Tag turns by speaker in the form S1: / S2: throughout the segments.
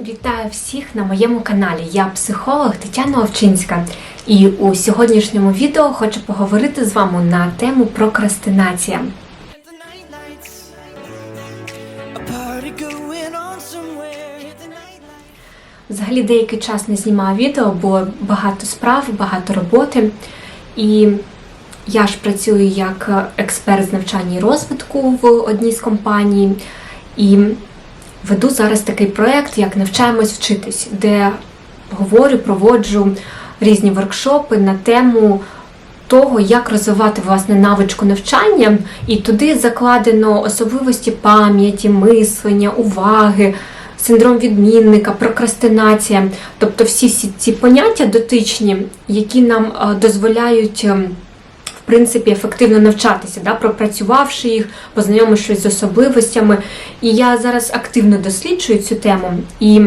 S1: Вітаю всіх на моєму каналі. Я психолог Тетяна Овчинська. І у сьогоднішньому відео хочу поговорити з вами на тему прокрастинація. Взагалі деякий час не знімала відео, бо багато справ, багато роботи. І я ж працюю як експерт з навчання і розвитку в одній з компаній. І веду зараз такий проєкт, як Навчаємось вчитись, де говорю, проводжу різні воркшопи на тему того, як розвивати власне навичку навчання, і туди закладено особливості пам'яті, мислення, уваги, синдром відмінника, прокрастинація, тобто всі ці- поняття дотичні, які нам е, дозволяють. Принципі, ефективно навчатися, да, пропрацювавши їх, познайомившись з особливостями. І я зараз активно досліджую цю тему і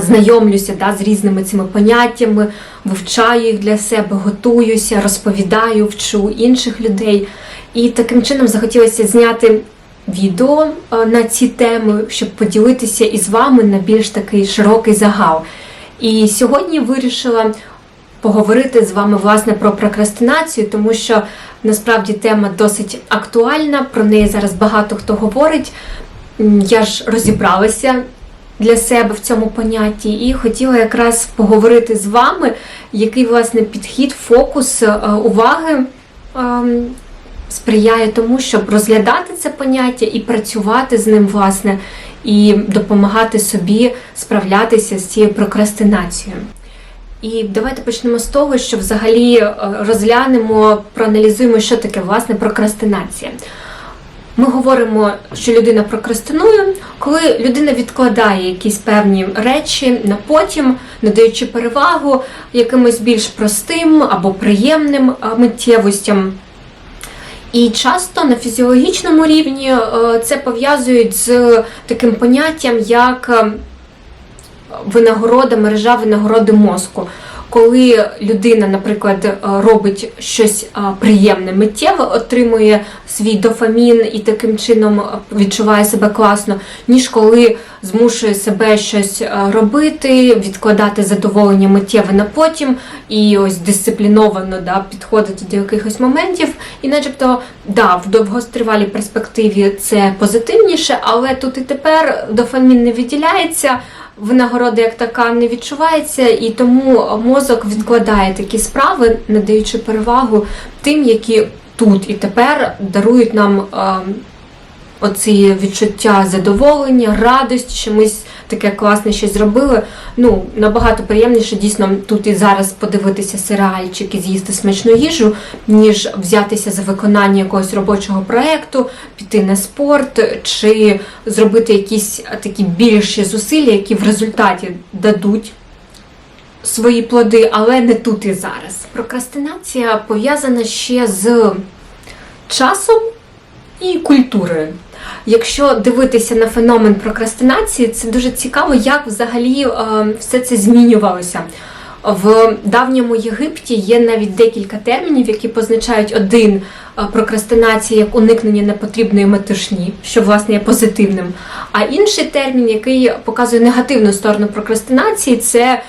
S1: знайомлюся да, з різними цими поняттями, вивчаю їх для себе, готуюся, розповідаю, вчу інших людей. І таким чином захотілося зняти відео на ці теми, щоб поділитися із вами на більш такий широкий загал. І сьогодні вирішила поговорити з вами власне про прокрастинацію, тому що насправді тема досить актуальна. Про неї зараз багато хто говорить. Я ж розібралася для себе в цьому понятті і хотіла якраз поговорити з вами, який власне підхід, фокус е, уваги. ем, Сприяє тому, щоб розглядати це поняття і працювати з ним, власне, і допомагати собі справлятися з цією прокрастинацією. І давайте почнемо з того, що взагалі е, розглянемо, проаналізуємо, що таке власне прокрастинація. Ми говоримо, що людина прокрастинує, коли людина відкладає якісь певні речі на потім, надаючи перевагу якимось більш простим або приємним е, миттєвостям. І часто на фізіологічному рівні е, це пов'язують з таким поняттям, як винагорода, мережа винагороди мозку. Коли людина, наприклад, е, робить щось е, приємне, миттєво отримує свій дофамін і таким чином е, відчуває себе класно, ніж коли змушує себе щось робити, відкладати задоволення миттєве на потім і ось дисципліновано да, підходити до якихось моментів. І начебто, да, в довгостривалій перспективі це позитивніше, але тут і тепер дофамін не виділяється винагорода як така не відчувається, і тому мозок відкладає такі справи, надаючи перевагу тим, які тут і тепер дарують нам е, оці відчуття задоволення, радості, ми таке класне щось зробили. Ну, набагато приємніше дійсно тут і зараз подивитися серіальчик і з'їсти смачну їжу, ніж взятися за виконання якогось робочого проєкту, піти на спорт чи зробити якісь такі більші зусилля, які в результаті дадуть свої плоди, але не тут і зараз. Прокрастинація пов'язана ще з часом і культурою. Якщо дивитися на феномен прокрастинації, це дуже цікаво, як взагалі е, все це змінювалося. В давньому Єгипті є навіть декілька термінів, які позначають один е, прокрастинація як уникнення непотрібної метушні, що власне є позитивним. А інший термін, який показує негативну сторону прокрастинації, це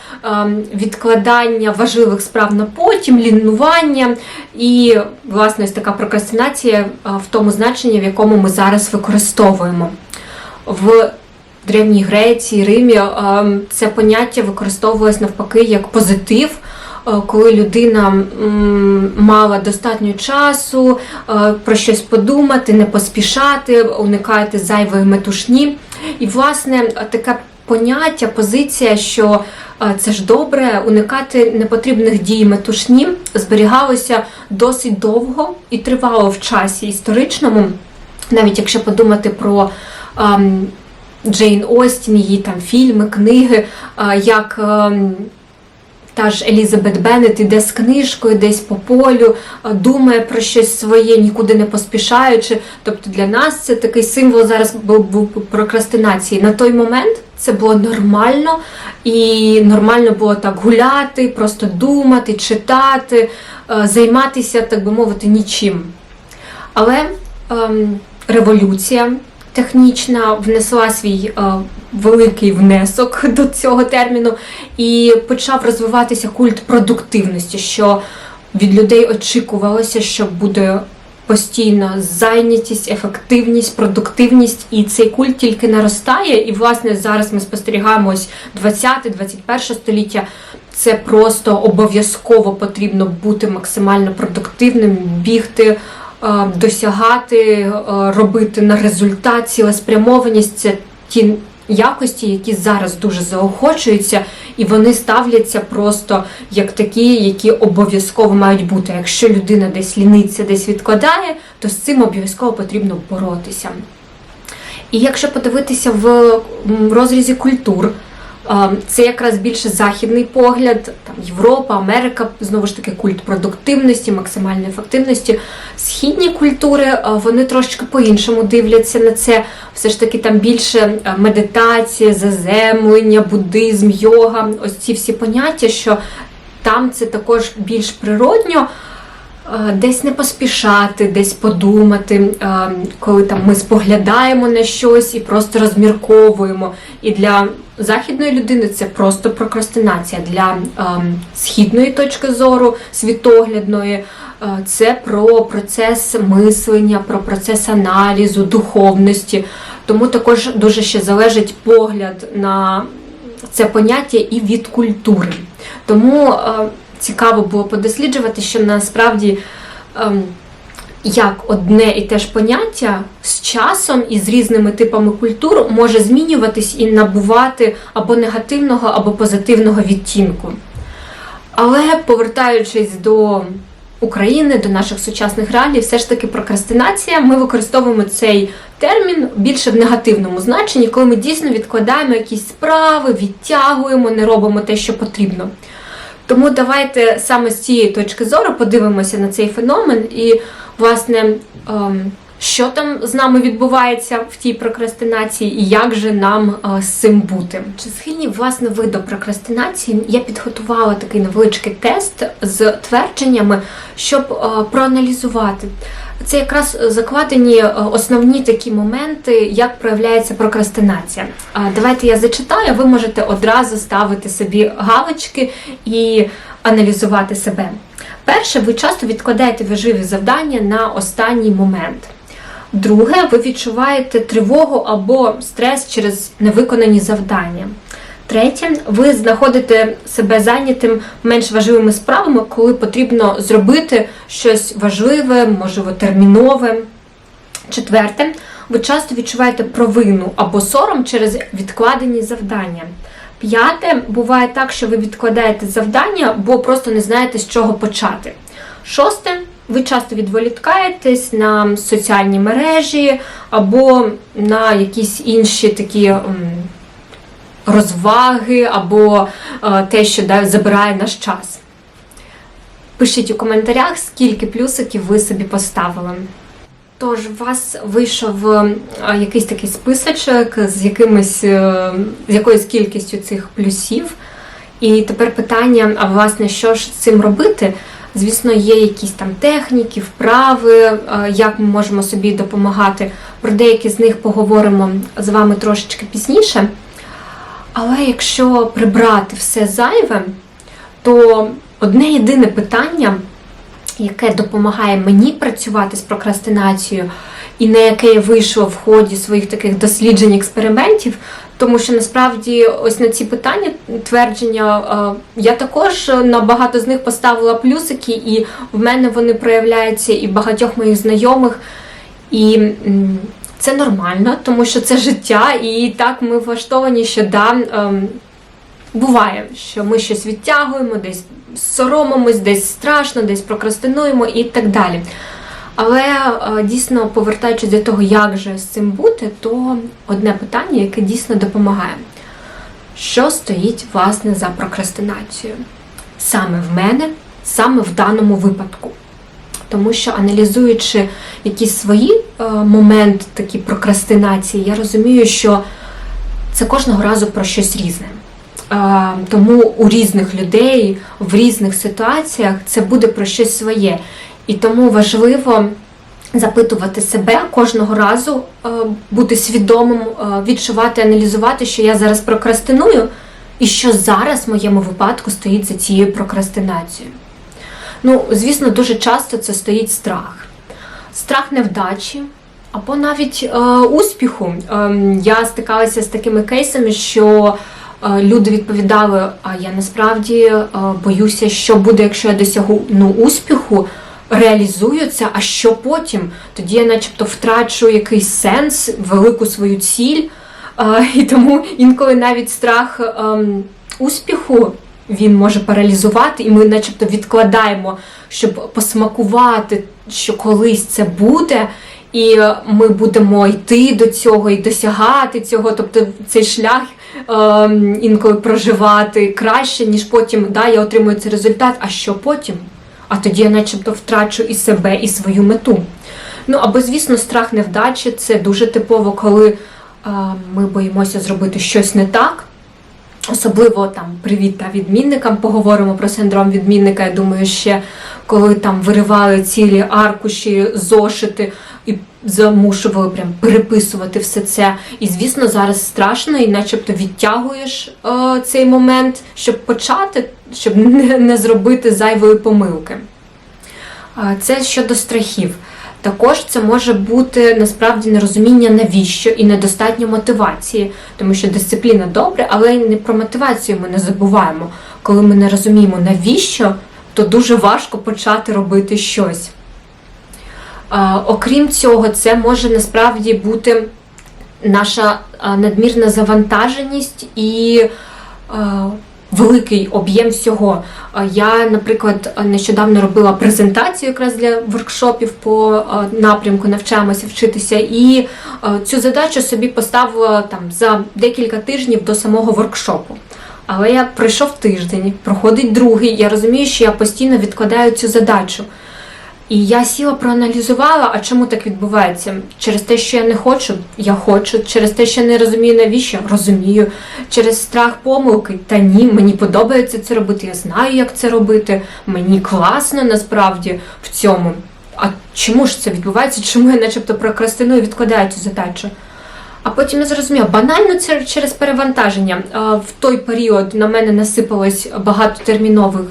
S1: відкладання важливих справ на потім, лінування і власне ось така прокрастинація е, в тому значенні, в якому ми зараз використовуємо. В Древній Греції, Римі ем, це поняття використовувалось навпаки як позитив. е, Коли людина мала достатньо часу е, про щось подумати, не поспішати, уникати зайвої метушні. І, власне, таке поняття, позиція, що е, це ж добре, уникати непотрібних дій метушні, зберігалося досить довго і тривало в часі історичному, навіть якщо подумати про. ем, Джейн Остін, її там фільми, книги, як ем, та ж Елізабет Беннет іде з книжкою десь по полю, думає про щось своє, нікуди не поспішаючи. Тобто для нас це такий символ зараз був, прокрастинації. На той момент це було нормально, і нормально було так гуляти, просто думати, читати, займатися, так би мовити, нічим. Але ем, революція технічна внесла свій е, великий внесок до цього терміну і почав розвиватися культ продуктивності, що від людей очікувалося, що буде постійно зайнятість, ефективність, продуктивність, і цей культ тільки наростає. І, власне, зараз ми спостерігаємо ось 20-21 століття. Це просто обов'язково потрібно бути максимально продуктивним, бігти, досягати, е, робити на результат, цілеспрямованість це ті якості, які зараз дуже заохочуються, і вони ставляться просто як такі, які обов'язково мають бути. Якщо людина десь ліниться, десь відкладає, то з цим обов'язково потрібно боротися. І якщо подивитися в розрізі культур, це якраз більше західний погляд, там Європа, Америка, знову ж таки, культ продуктивності, максимальної ефективності. Східні культури вони трошки по-іншому дивляться на це. Все ж таки там більше медитація, заземлення, буддизм, йога, ось ці всі поняття, що там це також більш природньо. Десь не поспішати, десь подумати, коли там ми споглядаємо на щось і просто розмірковуємо. І для західної людини це просто прокрастинація. Для східної точки зору, світоглядної, це про процес мислення, про процес аналізу, духовності. Тому також дуже ще залежить погляд на це поняття і від культури. Тому цікаво було подосліджувати, що насправді ем, як одне і те ж поняття з часом і з різними типами культур може змінюватись і набувати або негативного, або позитивного відтінку. Але повертаючись до України, до наших сучасних реалій, все ж таки прокрастинація, ми використовуємо цей термін більше в негативному значенні, коли ми дійсно відкладаємо якісь справи, відтягуємо, не робимо те, що потрібно. Тому давайте саме з цієї точки зору подивимося на цей феномен і, власне, ем, що там з нами відбувається в тій прокрастинації, і як же нам е, з цим бути. Чи схильні власне ви до прокрастинації? Я підготувала такий невеличкий тест з твердженнями, щоб е, проаналізувати. Це якраз закладені е, основні такі моменти, як проявляється прокрастинація. Давайте я зачитаю, ви можете одразу ставити собі галочки і аналізувати себе. Перше, ви часто відкладаєте важливі завдання на останній момент. Друге, ви відчуваєте тривогу або стрес через невиконані завдання. Третє, ви знаходите себе зайнятим менш важливими справами, коли потрібно зробити щось важливе, можливо, термінове. Четверте, ви часто відчуваєте провину або сором через відкладені завдання. П'яте, буває так, що ви відкладаєте завдання, бо просто не знаєте, з чого почати. Шосте, ви часто відволікаєтесь на соціальні мережі або на якісь інші такі розваги, або е, те, що да, забирає наш час. Пишіть у коментарях, скільки плюсиків ви собі поставили. Тож, у вас вийшов е, якийсь такий списочок з якимось е, з якоюсь кількістю цих плюсів. І тепер питання: а власне, що ж з цим робити? Звісно, є якісь там техніки, вправи, як ми можемо собі допомагати. Про деякі з них поговоримо з вами трошечки пізніше. Але якщо прибрати все зайве, то одне єдине питання, яке допомагає мені працювати з прокрастинацією, і на яке я вийшла в ході своїх таких досліджень, експериментів, тому що насправді ось на ці питання, твердження, е, я також на багато з них поставила плюсики, і в мене вони проявляються і в багатьох моїх знайомих. І це нормально, тому що це життя, і так ми влаштовані, що да, ем, буває, що ми щось відтягуємо, десь соромимось, десь страшно, десь прокрастинуємо і так далі. Але е, дійсно, повертаючись до того, як же з цим бути, то одне питання, яке дійсно допомагає. Що стоїть власне за прокрастинацією? Саме в мене, саме в даному випадку. Тому що аналізуючи якісь свої е, моменти такі прокрастинації, я розумію, що це кожного разу про щось різне. Е, тому у різних людей в різних ситуаціях це буде про щось своє. І тому важливо запитувати себе кожного разу, е, бути свідомим, відчувати, аналізувати, що я зараз прокрастиную, і що зараз в моєму випадку стоїть за цією прокрастинацією. Ну, звісно, дуже часто це стоїть страх. Страх невдачі або навіть е, успіху. Ем, я стикалася з такими кейсами, що е, люди відповідали: а я насправді е, боюся, що буде, якщо я досягну успіху, реалізую це, а що потім? Тоді я начебто втрачу якийсь сенс, велику свою ціль. Е, і тому інколи навіть страх ем, успіху він може паралізувати, і ми, начебто, відкладаємо, щоб посмакувати, що колись це буде. І е, ми будемо йти до цього і досягати цього, тобто цей шлях е, інколи проживати краще, ніж потім да, я отримую цей результат. А що потім? А тоді я начебто втрачу і себе, і свою мету. Ну або, звісно, страх невдачі це дуже типово, коли е, ми боїмося зробити щось не так. Особливо там привіт та відмінникам поговоримо про синдром відмінника. Я думаю, ще коли там виривали цілі аркуші, зошити і замушували прям переписувати все це. І звісно, зараз страшно, і начебто відтягуєш е, цей момент, щоб почати, щоб не, не зробити зайвої помилки. Е, Це щодо страхів. Також це може бути насправді нерозуміння навіщо і недостатньо мотивації, тому що дисципліна добре, але не про мотивацію ми не забуваємо. Коли ми не розуміємо навіщо, то дуже важко почати робити щось. Окрім цього, це може насправді бути наша надмірна завантаженість і великий об'єм всього. Я, наприклад, нещодавно робила презентацію якраз для воркшопів по напрямку навчаємося вчитися, і цю задачу собі поставила там за декілька тижнів до самого воркшопу. Але я пройшов тиждень, проходить другий. Я розумію, що я постійно відкладаю цю задачу. І я сіла, проаналізувала, а чому так відбувається? Через те, що я не хочу, я хочу, через те, що я не розумію, навіщо, розумію, через страх помилки, та ні, мені подобається це робити, я знаю, як це робити, мені класно насправді в цьому. А чому ж це відбувається? Чому я начебто прокрастиную, відкладаю цю задачу? А потім я зрозуміла, банально це через перевантаження. В той період на мене насипалось багато термінових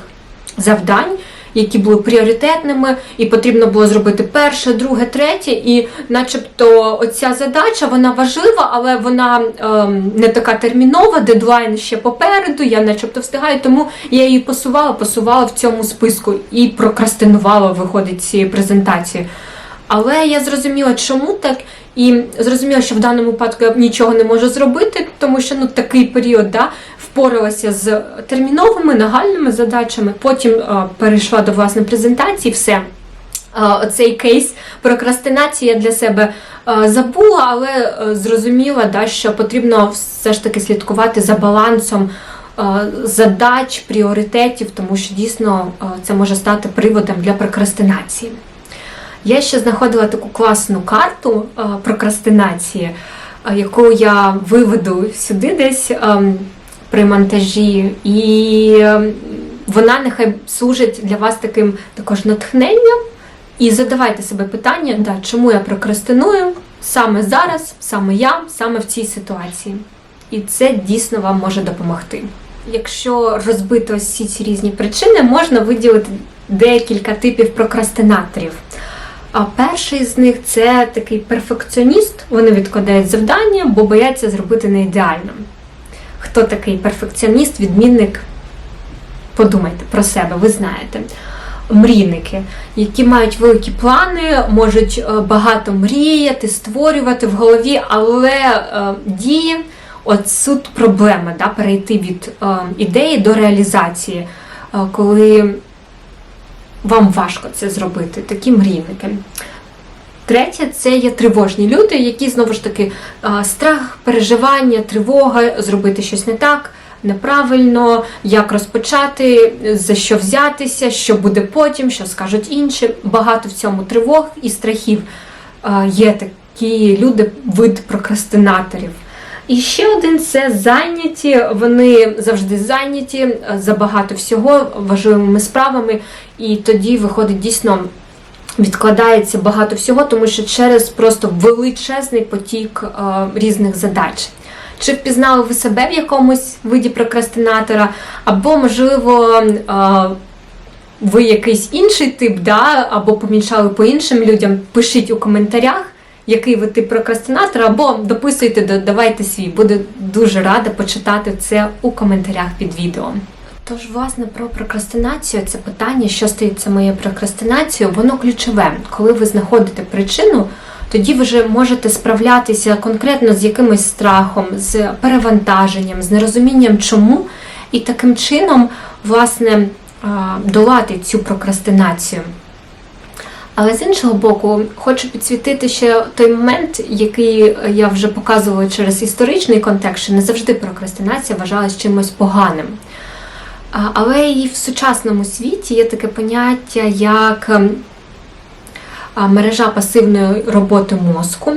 S1: завдань, які були пріоритетними, і потрібно було зробити перше, друге, третє. І, начебто, оця задача вона важлива, але вона ем, не така термінова, дедлайн ще попереду. Я, начебто, встигаю, тому я її посувала, посувала в цьому списку і прокрастинувала, виходить цієї презентації. Але я зрозуміла, чому так, і зрозуміла, що в даному випадку я нічого не можу зробити, тому що ну такий період да, впоралася з терміновими нагальними задачами. Потім е, перейшла до власної презентації, все. Е, Оцей кейс прокрастинації для себе е, забула, але зрозуміла, да, що потрібно все ж таки слідкувати за балансом задач, пріоритетів, тому що дійсно це може стати приводом для прокрастинації. Я ще знаходила таку класну карту прокрастинації, яку я виведу сюди десь е, при монтажі, і е, вона нехай служить для вас таким також натхненням. І задавайте себе питання, да, чому я прокрастиную саме зараз, саме я, саме в цій ситуації. І це дійсно вам може допомогти. Якщо розбити ось всі ці різні причини, можна виділити декілька типів прокрастинаторів. А перший з них це такий перфекціоніст. Вони відкладають завдання, бо бояться зробити не ідеально. Хто такий перфекціоніст, відмінник? Подумайте про себе, ви знаєте. Мрійники, які мають великі плани, можуть е, багато мріяти, створювати в голові, але е, дії, от суть проблеми, да, перейти від е, ідеї до реалізації, е, коли вам важко це зробити, такі мрійники. Третє це є тривожні люди, які знову ж таки страх, переживання, тривога, зробити щось не так, неправильно, як розпочати, за що взятися, що буде потім, що скажуть інші. Багато в цьому тривог і страхів є такі люди, вид прокрастинаторів. І ще один це зайняті. Вони завжди зайняті е, забагато всього важливими справами, і тоді виходить дійсно відкладається багато всього, тому що через просто величезний потік е, різних задач. Чи впізнали ви себе в якомусь виді прокрастинатора, або, можливо, е, ви якийсь інший тип, да, або помічали по іншим людям, пишіть у коментарях, який ви тип прокрастинатора, або дописуйте, додавайте свій. Буду дуже рада почитати це у коментарях під відео. Тож, власне, про прокрастинацію, це питання, що стається моєю прокрастинацією, воно ключове. Коли ви знаходите причину, тоді ви вже можете справлятися конкретно з якимось страхом, з перевантаженням, з нерозумінням чому, і таким чином, власне, долати цю прокрастинацію. Але з іншого боку, хочу підсвітити ще той момент, який я вже показувала через історичний контекст, що не завжди прокрастинація вважалась чимось поганим. Але і в сучасному світі є таке поняття, як ем, мережа пасивної роботи мозку.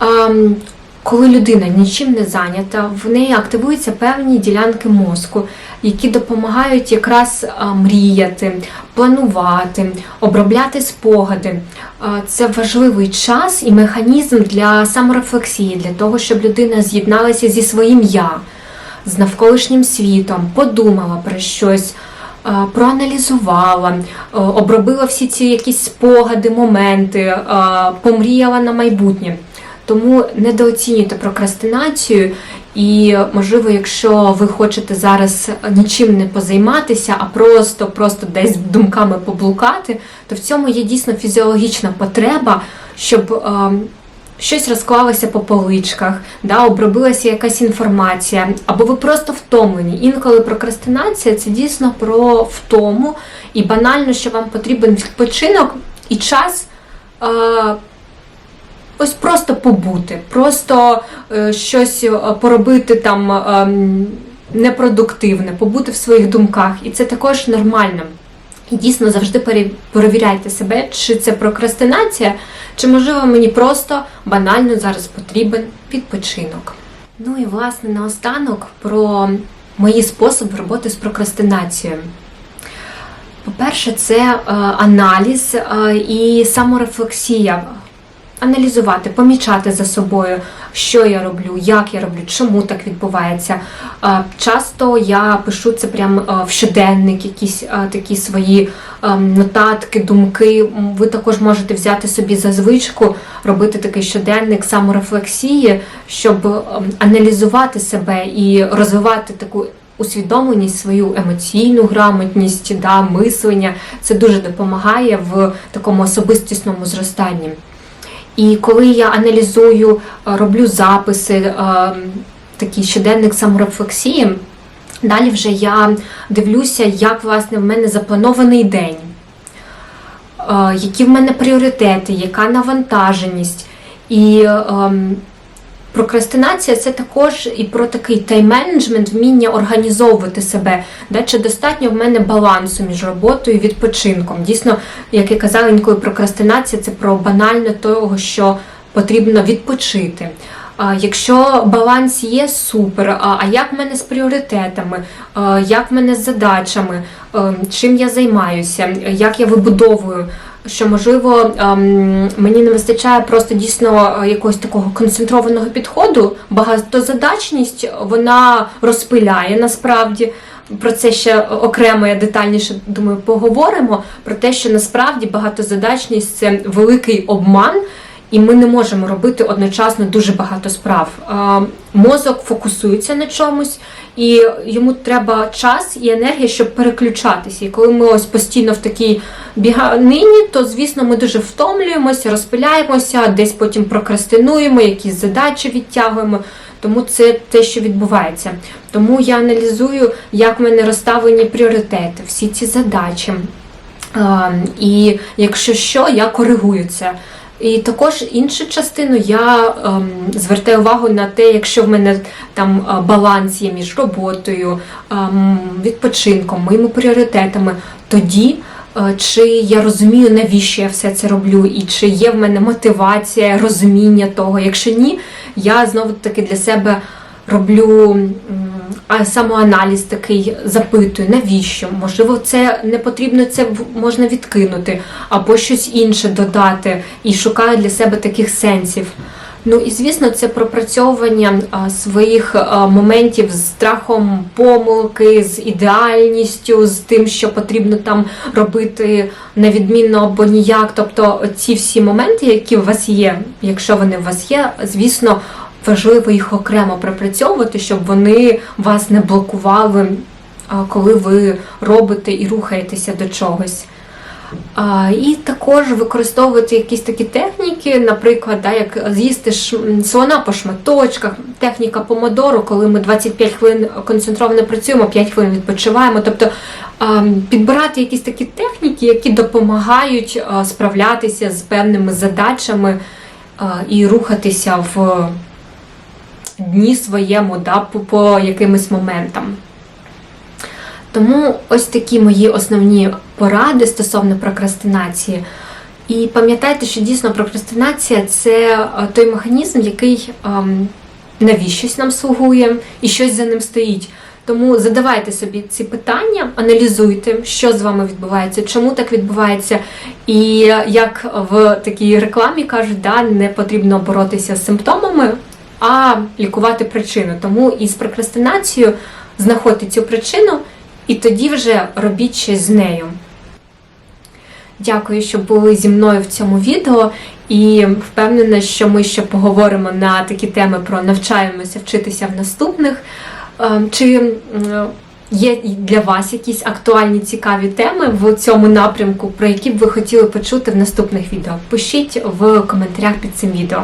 S1: Ем, Коли людина нічим не зайнята, в неї активуються певні ділянки мозку, які допомагають якраз мріяти, планувати, обробляти спогади. Це важливий час і механізм для саморефлексії, для того, щоб людина з'єдналася зі своїм я, з навколишнім світом, подумала про щось. е, Проаналізувала, е, обробила всі ці якісь спогади, моменти, е, помріяла на майбутнє. Тому недооцінюйте прокрастинацію, і можливо, якщо ви хочете зараз нічим не позайматися, а просто, просто десь думками поблукати, то в цьому є дійсно фізіологічна потреба, щоб е, щось розклалося по поличках, да, обробилася якась інформація, або ви просто втомлені. Інколи прокрастинація це дійсно про втому, і банально, що вам потрібен відпочинок і час. Е, Ось просто побути, просто е, щось е, поробити там е, непродуктивне, побути в своїх думках, і це також нормально. Дійсно завжди пере- перевіряйте себе, чи це прокрастинація, чи можливо мені просто банально зараз потрібен відпочинок. Ну і власне наостанок про мої способи роботи з прокрастинацією. По-перше, це е, аналіз е, і саморефлексія. Аналізувати, помічати за собою, що я роблю, як я роблю, чому так відбувається. Е, Часто я пишу це прямо е, в щоденник, якісь е, такі свої е, нотатки, думки. Ви також можете взяти собі за звичку, робити такий щоденник саморефлексії, щоб е, аналізувати себе і розвивати таку усвідомленість, свою емоційну грамотність, да, мислення. Це дуже допомагає в такому особистісному зростанні. І коли я аналізую, е, роблю записи, е, такий щоденник саморефлексії, далі вже я дивлюся, як власне в мене запланований день, е, які в мене пріоритети, яка навантаженість. І ем, Прокрастинація це також і про такий тайм-менеджмент, вміння організовувати себе. Да? Чи достатньо в мене балансу між роботою і відпочинком? Дійсно, як я казала, інколи прокрастинація це про банально того, що потрібно відпочити. А Якщо баланс є, супер. А як в мене з пріоритетами, як в мене з задачами, чим я займаюся, як я вибудовую що можливо мені не вистачає просто дійсно якогось такого концентрованого підходу. Багатозадачність вона розпиляє насправді. Про це ще окремо я детальніше думаю поговоримо. Про те, що насправді багатозадачність це великий обман, і ми не можемо робити одночасно дуже багато справ. Мозок фокусується на чомусь, і йому треба час і енергія, щоб переключатися. І коли ми ось постійно в такій біганині, то звісно ми дуже втомлюємося, розпиляємося, десь потім прокрастинуємо, якісь задачі відтягуємо. Тому це те, що відбувається. Тому я аналізую, як в мене розставлені пріоритети, всі ці задачі. І якщо що, я коригую це. І також іншу частину я ем, звертаю увагу на те, якщо в мене там е, баланс є між роботою, ем, відпочинком, моїми пріоритетами, тоді е, чи я розумію, навіщо я все це роблю, і чи є в мене мотивація, розуміння того. Якщо ні, я знову таки для себе роблю. м, а самоаналіз такий запитує, навіщо? Можливо, це не потрібно, це можна відкинути, або щось інше додати, і шукаю для себе таких сенсів. Ну і звісно, це пропрацьовування а, своїх а, моментів з страхом помилки, з ідеальністю, з тим, що потрібно там робити невідмінно або ніяк. Тобто ці всі моменти, які у вас є, якщо вони у вас є, звісно, важливо їх окремо пропрацьовувати, щоб вони вас не блокували, коли ви робите і рухаєтеся до чогось. І також використовувати якісь такі техніки, наприклад, да, як з'їсти слона по шматочках, техніка помодору, коли ми 25 хвилин концентровано працюємо, 5 хвилин відпочиваємо. Тобто підбирати якісь такі техніки, які допомагають справлятися з певними задачами і рухатися в дні своєму да, по, по якимось моментам. Тому ось такі мої основні поради стосовно прокрастинації. І пам'ятайте, що дійсно прокрастинація це е, той механізм, який ем, навіщось нам слугує і щось за ним стоїть. Тому задавайте собі ці питання, аналізуйте, що з вами відбувається, чому так відбувається. І як в такій рекламі кажуть, да, не потрібно боротися з симптомами, а лікувати причину. Тому із прокрастинацією знаходьте цю причину і тоді вже робіть щось з нею. Дякую, що були зі мною в цьому відео, і впевнена, що ми ще поговоримо на такі теми про навчаємося вчитися в наступних. Е, Чи є для вас якісь актуальні цікаві теми в цьому напрямку, про які б ви хотіли почути в наступних відео? Пишіть в коментарях під цим відео.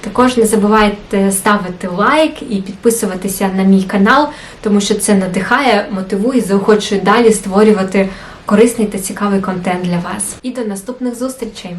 S1: Також не забувайте ставити лайк і підписуватися на мій канал, тому що це надихає, мотивує, заохочує далі створювати корисний та цікавий контент для вас. І до наступних зустрічей!